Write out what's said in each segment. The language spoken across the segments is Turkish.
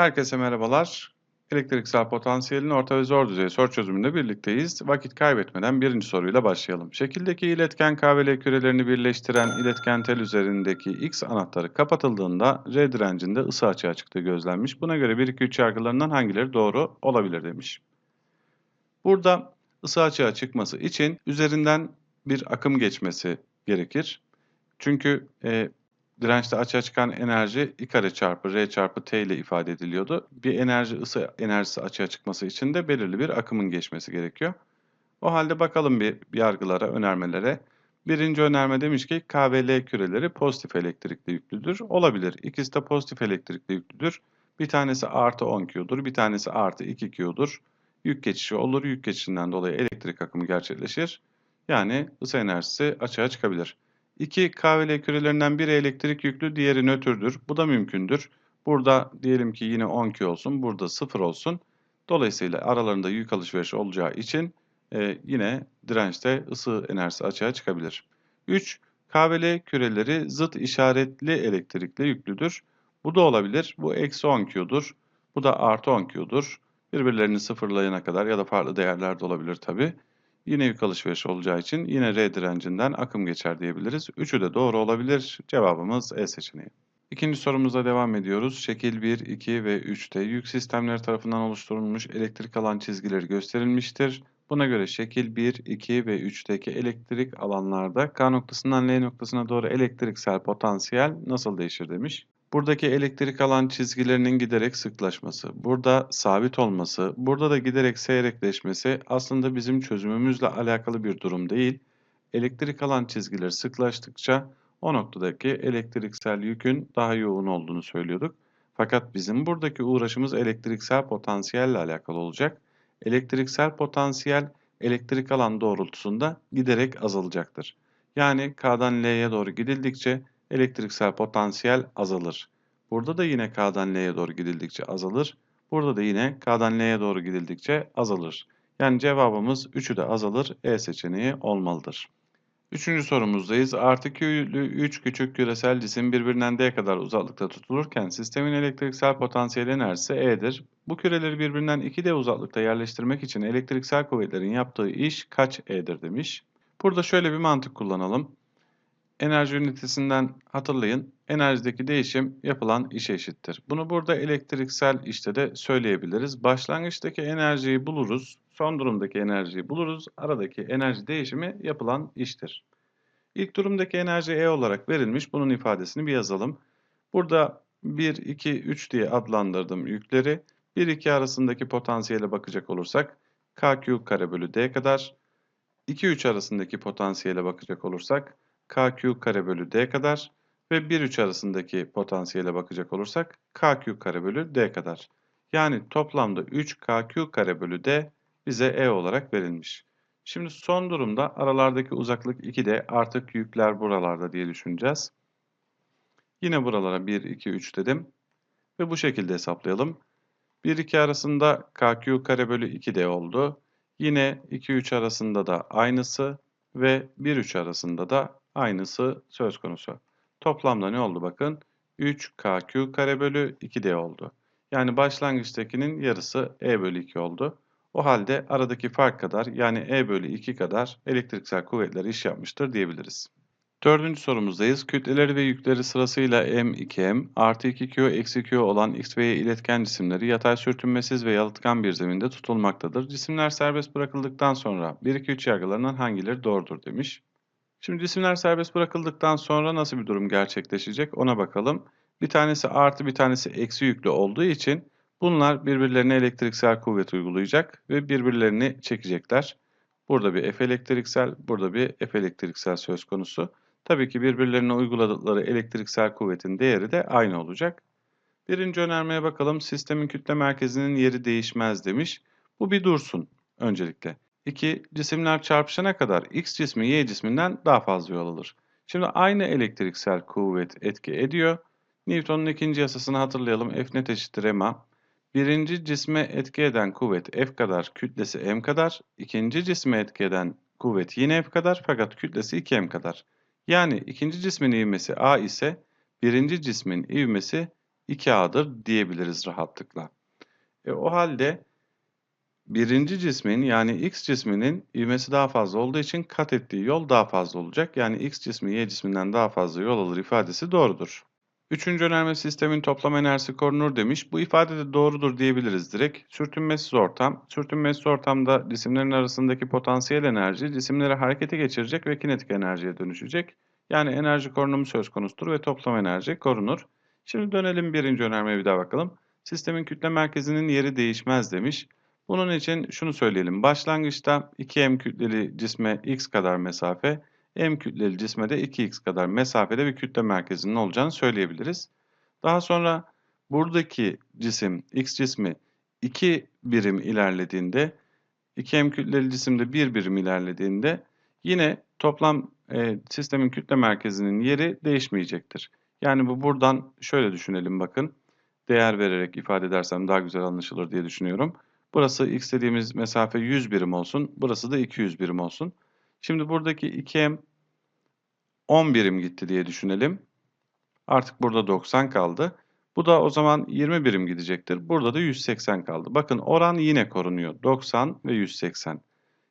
Herkese merhabalar. Elektriksel potansiyelin orta ve zor düzey soru çözümünde birlikteyiz. Vakit kaybetmeden birinci soruyla başlayalım. Şekildeki iletken K ve L kürelerini birleştiren iletken tel üzerindeki X anahtarı kapatıldığında R direncinde ısı açığa çıktığı gözlenmiş. Buna göre 1, 2, 3 yargılarından hangileri doğru olabilir demiş. Burada ısı açığa çıkması için üzerinden bir akım geçmesi gerekir. Çünkü e, dirençte açığa çıkan enerji I kare çarpı R çarpı T ile ifade ediliyordu. Bir enerji ısı enerjisi açığa çıkması için de belirli bir akımın geçmesi gerekiyor. O halde bakalım bir yargılara, önermelere. Birinci önerme demiş ki K ve L küreleri pozitif elektrikli yüklüdür. Olabilir. İkisi de pozitif elektrikli yüklüdür. Bir tanesi artı 10 Q'dur, bir tanesi artı 2 Q'dur. Yük geçişi olur. Yük geçişinden dolayı elektrik akımı gerçekleşir. Yani ısı enerjisi açığa çıkabilir. İki KVL kürelerinden biri elektrik yüklü, diğeri nötrdür. Bu da mümkündür. Burada diyelim ki yine 10Q olsun, burada 0 olsun. Dolayısıyla aralarında yük alışverişi olacağı için e, yine dirençte ısı enerjisi açığa çıkabilir. 3. KVL küreleri zıt işaretli elektrikle yüklüdür. Bu da olabilir. Bu eksi 10Q'dur. Bu da artı 10Q'dur. Birbirlerini sıfırlayana kadar ya da farklı değerler de olabilir tabi. Yine yük alışverişi olacağı için yine R direncinden akım geçer diyebiliriz. Üçü de doğru olabilir. Cevabımız E seçeneği. İkinci sorumuza devam ediyoruz. Şekil 1, 2 ve 3'te yük sistemleri tarafından oluşturulmuş elektrik alan çizgileri gösterilmiştir. Buna göre şekil 1, 2 ve 3'teki elektrik alanlarda K noktasından L noktasına doğru elektriksel potansiyel nasıl değişir demiş. Buradaki elektrik alan çizgilerinin giderek sıklaşması, burada sabit olması, burada da giderek seyrekleşmesi aslında bizim çözümümüzle alakalı bir durum değil. Elektrik alan çizgileri sıklaştıkça o noktadaki elektriksel yükün daha yoğun olduğunu söylüyorduk. Fakat bizim buradaki uğraşımız elektriksel potansiyelle alakalı olacak. Elektriksel potansiyel elektrik alan doğrultusunda giderek azalacaktır. Yani K'dan L'ye doğru gidildikçe elektriksel potansiyel azalır. Burada da yine K'dan L'ye doğru gidildikçe azalır. Burada da yine K'dan L'ye doğru gidildikçe azalır. Yani cevabımız 3'ü de azalır. E seçeneği olmalıdır. Üçüncü sorumuzdayız. Artı Q'lü 3 küçük küresel cisim birbirinden D kadar uzaklıkta tutulurken sistemin elektriksel potansiyel enerjisi E'dir. Bu küreleri birbirinden 2D uzaklıkta yerleştirmek için elektriksel kuvvetlerin yaptığı iş kaç E'dir demiş. Burada şöyle bir mantık kullanalım enerji ünitesinden hatırlayın. Enerjideki değişim yapılan işe eşittir. Bunu burada elektriksel işte de söyleyebiliriz. Başlangıçtaki enerjiyi buluruz. Son durumdaki enerjiyi buluruz. Aradaki enerji değişimi yapılan iştir. İlk durumdaki enerji E olarak verilmiş. Bunun ifadesini bir yazalım. Burada 1, 2, 3 diye adlandırdım yükleri. 1, 2 arasındaki potansiyele bakacak olursak KQ kare bölü D kadar. 2, 3 arasındaki potansiyele bakacak olursak KQ kare bölü D kadar ve 1-3 arasındaki potansiyele bakacak olursak KQ kare bölü D kadar. Yani toplamda 3 KQ kare bölü D bize E olarak verilmiş. Şimdi son durumda aralardaki uzaklık 2D artık yükler buralarda diye düşüneceğiz. Yine buralara 1, 2, 3 dedim. Ve bu şekilde hesaplayalım. 1, 2 arasında KQ kare bölü 2D oldu. Yine 2, 3 arasında da aynısı ve 1, 3 arasında da aynısı söz konusu. Toplamda ne oldu bakın? 3KQ kare bölü 2D oldu. Yani başlangıçtakinin yarısı E bölü 2 oldu. O halde aradaki fark kadar yani E bölü 2 kadar elektriksel kuvvetler iş yapmıştır diyebiliriz. Dördüncü sorumuzdayız. Kütleleri ve yükleri sırasıyla M, 2M, artı 2Q, eksi Q olan X ve Y iletken cisimleri yatay sürtünmesiz ve yalıtkan bir zeminde tutulmaktadır. Cisimler serbest bırakıldıktan sonra 1-2-3 yargılarından hangileri doğrudur demiş. Şimdi cisimler serbest bırakıldıktan sonra nasıl bir durum gerçekleşecek ona bakalım. Bir tanesi artı bir tanesi eksi yüklü olduğu için bunlar birbirlerine elektriksel kuvvet uygulayacak ve birbirlerini çekecekler. Burada bir F elektriksel, burada bir F elektriksel söz konusu. Tabii ki birbirlerine uyguladıkları elektriksel kuvvetin değeri de aynı olacak. Birinci önermeye bakalım. Sistemin kütle merkezinin yeri değişmez demiş. Bu bir dursun öncelikle. 2. Cisimler çarpışana kadar X cismi Y cisminden daha fazla yol alır. Şimdi aynı elektriksel kuvvet etki ediyor. Newton'un ikinci yasasını hatırlayalım. F net eşittir ma. Birinci cisme etki eden kuvvet F kadar, kütlesi M kadar. İkinci cisme etki eden kuvvet yine F kadar fakat kütlesi 2M kadar. Yani ikinci cismin ivmesi A ise birinci cismin ivmesi 2A'dır diyebiliriz rahatlıkla. E, o halde birinci cismin yani X cisminin ivmesi daha fazla olduğu için kat ettiği yol daha fazla olacak. Yani X cismi Y cisminden daha fazla yol alır ifadesi doğrudur. Üçüncü önerme sistemin toplam enerjisi korunur demiş. Bu ifade de doğrudur diyebiliriz direkt. Sürtünmesiz ortam. Sürtünmesiz ortamda cisimlerin arasındaki potansiyel enerji cisimleri harekete geçirecek ve kinetik enerjiye dönüşecek. Yani enerji korunumu söz konusudur ve toplam enerji korunur. Şimdi dönelim birinci önermeye bir daha bakalım. Sistemin kütle merkezinin yeri değişmez demiş. Bunun için şunu söyleyelim. Başlangıçta 2m kütleli cisme x kadar mesafe, m kütleli cisme de 2x kadar mesafede bir kütle merkezinin olacağını söyleyebiliriz. Daha sonra buradaki cisim, x cismi 2 birim ilerlediğinde, 2m kütleli cisimde 1 birim ilerlediğinde yine toplam e, sistemin kütle merkezinin yeri değişmeyecektir. Yani bu buradan şöyle düşünelim bakın. Değer vererek ifade edersem daha güzel anlaşılır diye düşünüyorum. Burası x dediğimiz mesafe 100 birim olsun. Burası da 200 birim olsun. Şimdi buradaki 2m 10 birim gitti diye düşünelim. Artık burada 90 kaldı. Bu da o zaman 20 birim gidecektir. Burada da 180 kaldı. Bakın oran yine korunuyor. 90 ve 180.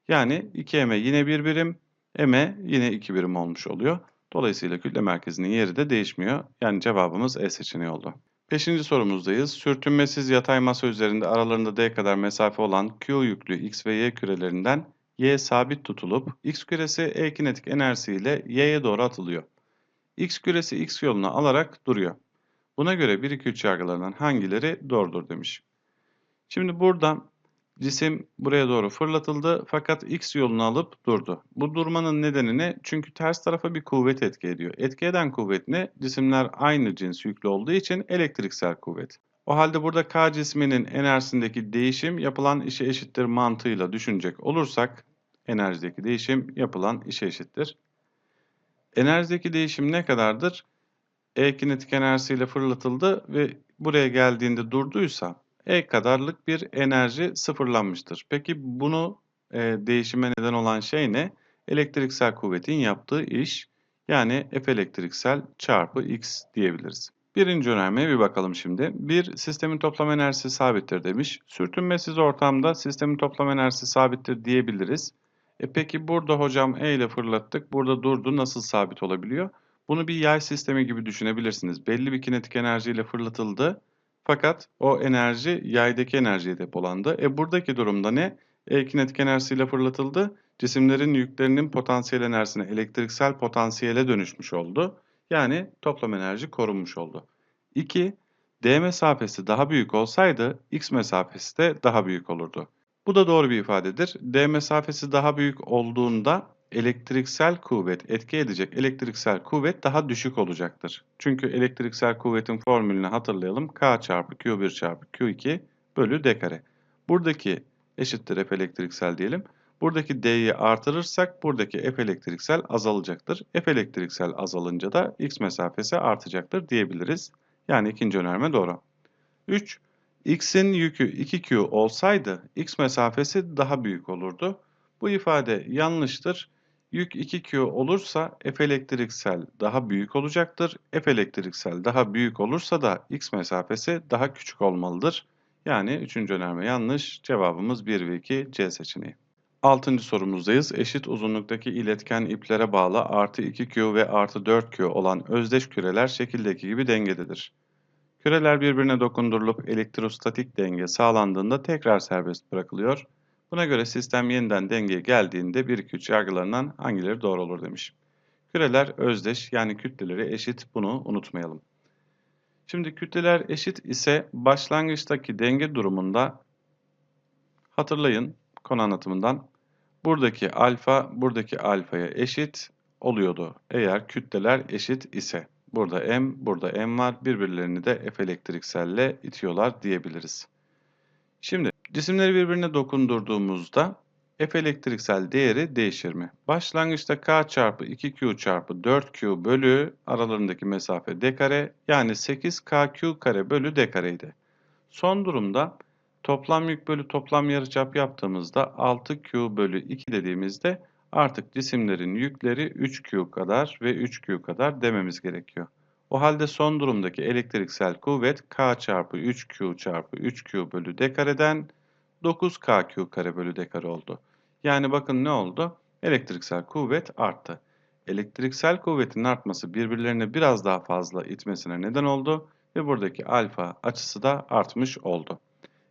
Yani 2m'e yine 1 birim, m'e yine 2 birim olmuş oluyor. Dolayısıyla kütle merkezinin yeri de değişmiyor. Yani cevabımız E seçeneği oldu. Beşinci sorumuzdayız. Sürtünmesiz yatay masa üzerinde aralarında D kadar mesafe olan Q yüklü X ve Y kürelerinden Y sabit tutulup X küresi E kinetik enerjisiyle Y'ye doğru atılıyor. X küresi X yoluna alarak duruyor. Buna göre 1-2-3 yargılarından hangileri doğrudur demiş. Şimdi burada cisim buraya doğru fırlatıldı fakat X yolunu alıp durdu. Bu durmanın nedeni ne? Çünkü ters tarafa bir kuvvet etki ediyor. Etki eden kuvvet ne? Cisimler aynı cins yüklü olduğu için elektriksel kuvvet. O halde burada K cisminin enerjisindeki değişim yapılan işe eşittir mantığıyla düşünecek olursak enerjideki değişim yapılan işe eşittir. Enerjideki değişim ne kadardır? E kinetik enerjisiyle fırlatıldı ve buraya geldiğinde durduysa E kadarlık bir enerji sıfırlanmıştır. Peki bunu e, değişime neden olan şey ne? Elektriksel kuvvetin yaptığı iş yani F elektriksel çarpı X diyebiliriz. Birinci önermeye bir bakalım şimdi. Bir, sistemin toplam enerjisi sabittir demiş. Sürtünmesiz ortamda sistemin toplam enerjisi sabittir diyebiliriz. E peki burada hocam E ile fırlattık. Burada durdu. Nasıl sabit olabiliyor? Bunu bir yay sistemi gibi düşünebilirsiniz. Belli bir kinetik enerjiyle fırlatıldı. Fakat o enerji yaydaki enerjiye depolandı. E buradaki durumda ne? E kinetik enerjisiyle fırlatıldı. Cisimlerin yüklerinin potansiyel enerjisine, elektriksel potansiyele dönüşmüş oldu. Yani toplam enerji korunmuş oldu. 2. D mesafesi daha büyük olsaydı X mesafesi de daha büyük olurdu. Bu da doğru bir ifadedir. D mesafesi daha büyük olduğunda elektriksel kuvvet, etki edecek elektriksel kuvvet daha düşük olacaktır. Çünkü elektriksel kuvvetin formülünü hatırlayalım. K çarpı Q1 çarpı Q2 bölü D kare. Buradaki eşittir F elektriksel diyelim. Buradaki D'yi artırırsak buradaki F elektriksel azalacaktır. F elektriksel azalınca da X mesafesi artacaktır diyebiliriz. Yani ikinci önerme doğru. 3. X'in yükü 2Q olsaydı X mesafesi daha büyük olurdu. Bu ifade yanlıştır. Yük 2Q olursa F elektriksel daha büyük olacaktır. F elektriksel daha büyük olursa da X mesafesi daha küçük olmalıdır. Yani üçüncü önerme yanlış. Cevabımız 1 ve 2 C seçeneği. Altıncı sorumuzdayız. Eşit uzunluktaki iletken iplere bağlı artı 2Q ve artı 4Q olan özdeş küreler şekildeki gibi dengededir. Küreler birbirine dokundurulup elektrostatik denge sağlandığında tekrar serbest bırakılıyor. Buna göre sistem yeniden dengeye geldiğinde 1-2-3 yargılarından hangileri doğru olur demiş. Küreler özdeş yani kütleleri eşit bunu unutmayalım. Şimdi kütleler eşit ise başlangıçtaki denge durumunda hatırlayın konu anlatımından buradaki alfa buradaki alfaya eşit oluyordu eğer kütleler eşit ise. Burada M, burada M var. Birbirlerini de F elektrikselle itiyorlar diyebiliriz. Şimdi cisimleri birbirine dokundurduğumuzda F elektriksel değeri değişir mi? Başlangıçta K çarpı 2Q çarpı 4Q bölü aralarındaki mesafe D kare yani 8KQ kare bölü D kareydi. Son durumda toplam yük bölü toplam yarıçap yaptığımızda 6Q bölü 2 dediğimizde artık cisimlerin yükleri 3Q kadar ve 3Q kadar dememiz gerekiyor. O halde son durumdaki elektriksel kuvvet K çarpı 3Q çarpı 3Q bölü D kareden 9KQ kare bölü D kare oldu. Yani bakın ne oldu? Elektriksel kuvvet arttı. Elektriksel kuvvetin artması birbirlerine biraz daha fazla itmesine neden oldu ve buradaki alfa açısı da artmış oldu.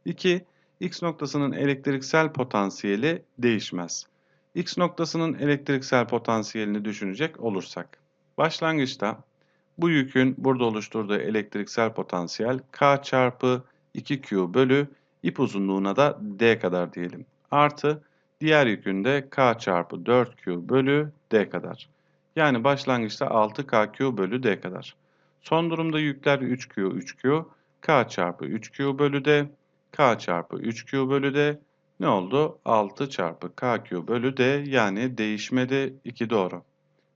2. X noktasının elektriksel potansiyeli değişmez. X noktasının elektriksel potansiyelini düşünecek olursak, başlangıçta bu yükün burada oluşturduğu elektriksel potansiyel K çarpı 2Q bölü ip uzunluğuna da D kadar diyelim. Artı diğer yükün de K çarpı 4Q bölü D kadar. Yani başlangıçta 6KQ bölü D kadar. Son durumda yükler 3Q 3Q, K çarpı 3Q bölü D, K çarpı 3Q bölü D ne oldu? 6 çarpı KQ bölü D yani değişmedi 2 doğru.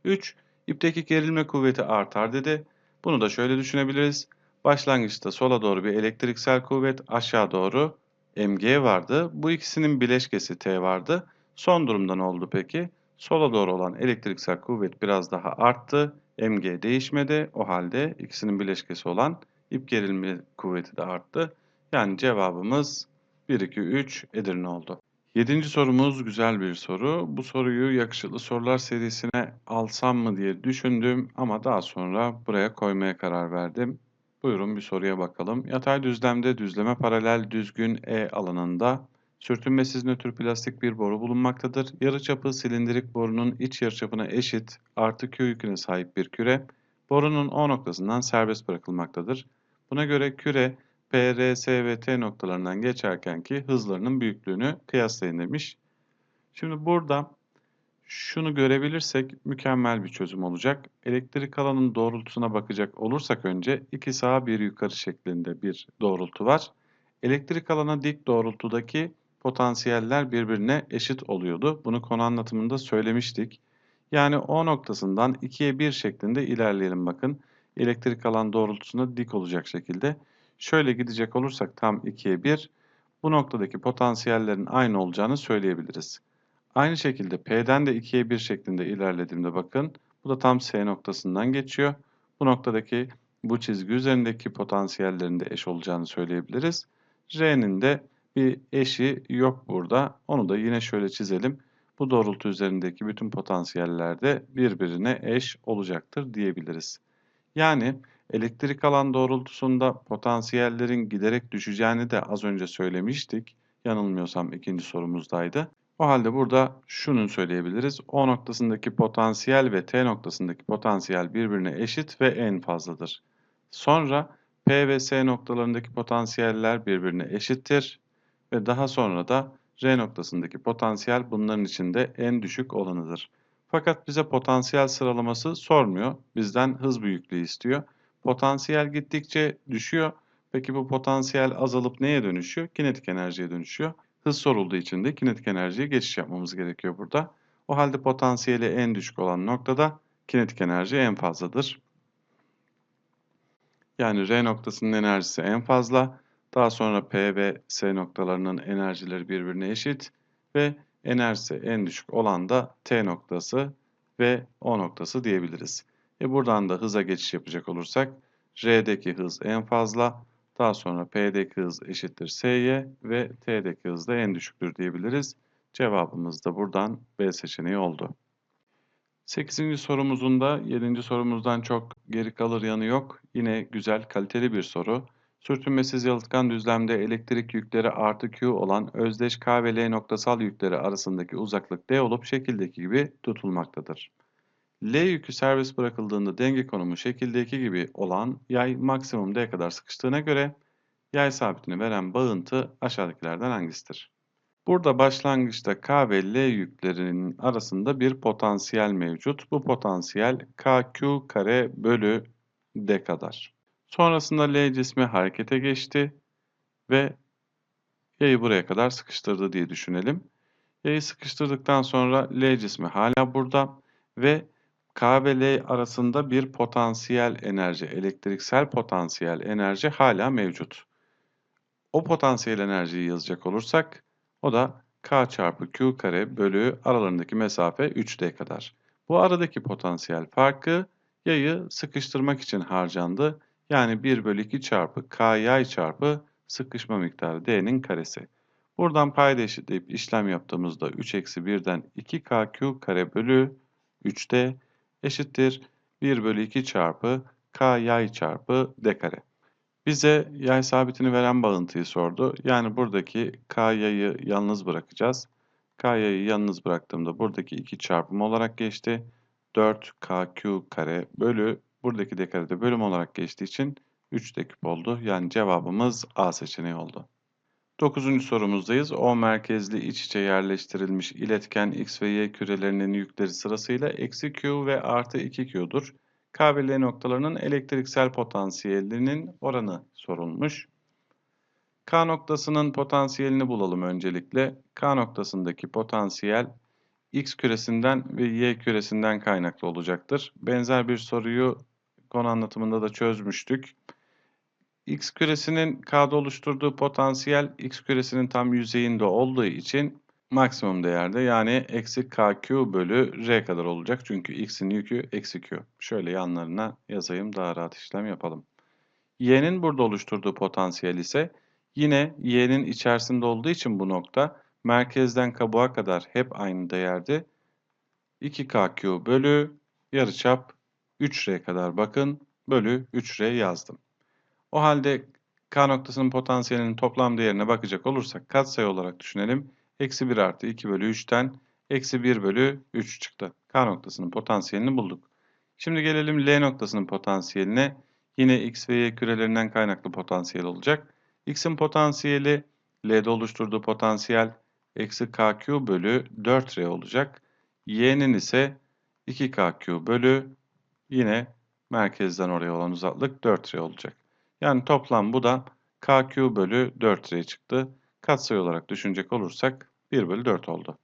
3. İpteki gerilme kuvveti artar dedi. Bunu da şöyle düşünebiliriz. Başlangıçta sola doğru bir elektriksel kuvvet, aşağı doğru mg vardı. Bu ikisinin bileşkesi T vardı. Son durumda ne oldu peki? Sola doğru olan elektriksel kuvvet biraz daha arttı. mg değişmedi. O halde ikisinin bileşkesi olan ip gerilme kuvveti de arttı. Yani cevabımız 1, 2, 3 Edirne oldu. Yedinci sorumuz güzel bir soru. Bu soruyu yakışıklı sorular serisine alsam mı diye düşündüm ama daha sonra buraya koymaya karar verdim. Buyurun bir soruya bakalım. Yatay düzlemde düzleme paralel düzgün E alanında sürtünmesiz nötr plastik bir boru bulunmaktadır. Yarıçapı silindirik borunun iç yarıçapına eşit artı Q yüküne sahip bir küre borunun O noktasından serbest bırakılmaktadır. Buna göre küre P, R, S ve T noktalarından geçerkenki hızlarının büyüklüğünü kıyaslayın demiş. Şimdi burada şunu görebilirsek mükemmel bir çözüm olacak. Elektrik alanın doğrultusuna bakacak olursak önce iki sağa bir yukarı şeklinde bir doğrultu var. Elektrik alana dik doğrultudaki potansiyeller birbirine eşit oluyordu. Bunu konu anlatımında söylemiştik. Yani O noktasından 2'ye 1 şeklinde ilerleyelim bakın. Elektrik alan doğrultusuna dik olacak şekilde. Şöyle gidecek olursak tam 2'ye 1 bu noktadaki potansiyellerin aynı olacağını söyleyebiliriz. Aynı şekilde P'den de 2'ye 1 şeklinde ilerlediğimde bakın bu da tam S noktasından geçiyor. Bu noktadaki bu çizgi üzerindeki potansiyellerin de eş olacağını söyleyebiliriz. R'nin de bir eşi yok burada. Onu da yine şöyle çizelim. Bu doğrultu üzerindeki bütün potansiyeller de birbirine eş olacaktır diyebiliriz. Yani Elektrik alan doğrultusunda potansiyellerin giderek düşeceğini de az önce söylemiştik. Yanılmıyorsam ikinci sorumuzdaydı. O halde burada şunu söyleyebiliriz. O noktasındaki potansiyel ve T noktasındaki potansiyel birbirine eşit ve en fazladır. Sonra P ve S noktalarındaki potansiyeller birbirine eşittir ve daha sonra da R noktasındaki potansiyel bunların içinde en düşük olanıdır. Fakat bize potansiyel sıralaması sormuyor. Bizden hız büyüklüğü istiyor. Potansiyel gittikçe düşüyor. Peki bu potansiyel azalıp neye dönüşüyor? Kinetik enerjiye dönüşüyor. Hız sorulduğu için de kinetik enerjiye geçiş yapmamız gerekiyor burada. O halde potansiyeli en düşük olan noktada kinetik enerji en fazladır. Yani R noktasının enerjisi en fazla. Daha sonra P ve S noktalarının enerjileri birbirine eşit ve enerjisi en düşük olan da T noktası ve O noktası diyebiliriz. E buradan da hıza geçiş yapacak olursak R'deki hız en fazla, daha sonra P'deki hız eşittir S'ye ve T'deki hız da en düşüktür diyebiliriz. Cevabımız da buradan B seçeneği oldu. 8. sorumuzun da 7. sorumuzdan çok geri kalır yanı yok. Yine güzel, kaliteli bir soru. Sürtünmesiz yalıtkan düzlemde elektrik yükleri artı Q olan özdeş K ve L noktasal yükleri arasındaki uzaklık D olup şekildeki gibi tutulmaktadır. L yükü serbest bırakıldığında denge konumu şekildeki gibi olan yay maksimum D kadar sıkıştığına göre yay sabitini veren bağıntı aşağıdakilerden hangisidir? Burada başlangıçta K ve L yüklerinin arasında bir potansiyel mevcut. Bu potansiyel KQ kare bölü D kadar. Sonrasında L cismi harekete geçti ve yayı buraya kadar sıkıştırdı diye düşünelim. Yayı sıkıştırdıktan sonra L cismi hala burada ve K ve L arasında bir potansiyel enerji, elektriksel potansiyel enerji hala mevcut. O potansiyel enerjiyi yazacak olursak o da K çarpı Q kare bölü aralarındaki mesafe 3D kadar. Bu aradaki potansiyel farkı Yayı sıkıştırmak için harcandı. Yani 1 bölü 2 çarpı k yay çarpı sıkışma miktarı d'nin karesi. Buradan payda eşitleyip işlem yaptığımızda 3 eksi 1'den 2kq kare bölü 3d eşittir 1 bölü 2 çarpı k yay çarpı d kare. Bize yay sabitini veren bağıntıyı sordu. Yani buradaki k yayı yalnız bırakacağız. k yayı yalnız bıraktığımda buradaki 2 çarpım olarak geçti. 4kq kare bölü buradaki de bölüm olarak geçtiği için 3 de küp oldu. Yani cevabımız A seçeneği oldu. Dokuzuncu sorumuzdayız. O merkezli iç içe yerleştirilmiş iletken X ve Y kürelerinin yükleri sırasıyla eksi Q ve artı 2Q'dur. K ve L noktalarının elektriksel potansiyelinin oranı sorulmuş. K noktasının potansiyelini bulalım öncelikle. K noktasındaki potansiyel X küresinden ve Y küresinden kaynaklı olacaktır. Benzer bir soruyu konu anlatımında da çözmüştük. X küresinin K'da oluşturduğu potansiyel X küresinin tam yüzeyinde olduğu için maksimum değerde yani eksi KQ bölü R kadar olacak. Çünkü X'in yükü eksi Q. Şöyle yanlarına yazayım daha rahat işlem yapalım. Y'nin burada oluşturduğu potansiyel ise yine Y'nin içerisinde olduğu için bu nokta merkezden kabuğa kadar hep aynı değerde 2KQ bölü yarıçap 3R kadar bakın bölü 3R yazdım. O halde K noktasının potansiyelinin toplam değerine bakacak olursak katsayı olarak düşünelim. Eksi 1 artı 2 bölü 3'ten eksi 1 bölü 3 çıktı. K noktasının potansiyelini bulduk. Şimdi gelelim L noktasının potansiyeline. Yine X ve Y kürelerinden kaynaklı potansiyel olacak. X'in potansiyeli L'de oluşturduğu potansiyel eksi KQ bölü 4R olacak. Y'nin ise 2KQ bölü yine merkezden oraya olan uzaklık 4R olacak. Yani toplam bu da KQ bölü 4R çıktı. Katsayı olarak düşünecek olursak 1 bölü 4 oldu.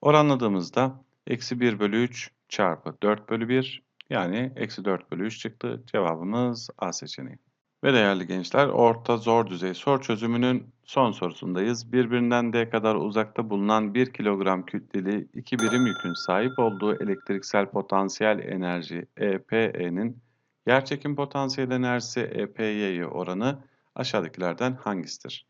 Oranladığımızda eksi 1 bölü 3 çarpı 4 bölü 1 yani eksi 4 bölü 3 çıktı. Cevabımız A seçeneği. Ve değerli gençler orta zor düzey soru çözümünün son sorusundayız. Birbirinden D kadar uzakta bulunan 1 kilogram kütleli 2 birim yükün sahip olduğu elektriksel potansiyel enerji EPE'nin yerçekim potansiyel enerjisi EPY'ye oranı aşağıdakilerden hangisidir?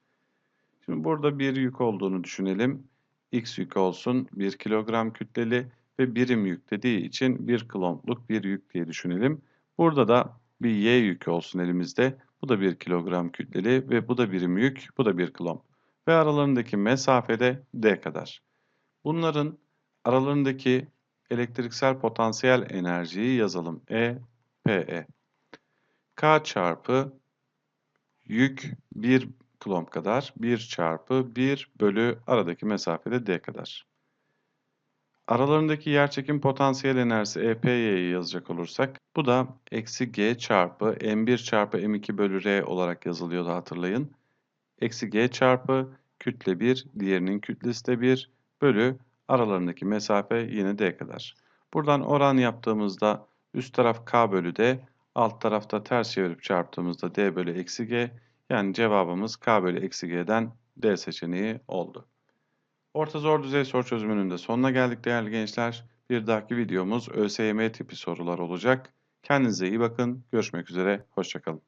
Şimdi burada bir yük olduğunu düşünelim. X yük olsun 1 kilogram kütleli ve birim yük dediği için 1 kulompluk bir yük diye düşünelim. Burada da bir Y yükü olsun elimizde. Bu da 1 kilogram kütleli ve bu da birim yük, bu da 1 kilom. Ve aralarındaki mesafede D kadar. Bunların aralarındaki elektriksel potansiyel enerjiyi yazalım. E, PE. K çarpı yük 1 kulomb kadar 1 çarpı 1 bölü aradaki mesafede D kadar. Aralarındaki yerçekim potansiyel enerjisi EPY'yi yazacak olursak bu da eksi G çarpı M1 çarpı M2 bölü R olarak yazılıyordu hatırlayın. Eksi G çarpı kütle 1 diğerinin kütlesi de 1 bölü aralarındaki mesafe yine D kadar. Buradan oran yaptığımızda üst taraf K bölü D alt tarafta ters çevirip çarptığımızda D bölü eksi G yani cevabımız K bölü eksi G'den D seçeneği oldu. Orta zor düzey soru çözümünün de sonuna geldik değerli gençler. Bir dahaki videomuz ÖSYM tipi sorular olacak. Kendinize iyi bakın. Görüşmek üzere. Hoşçakalın.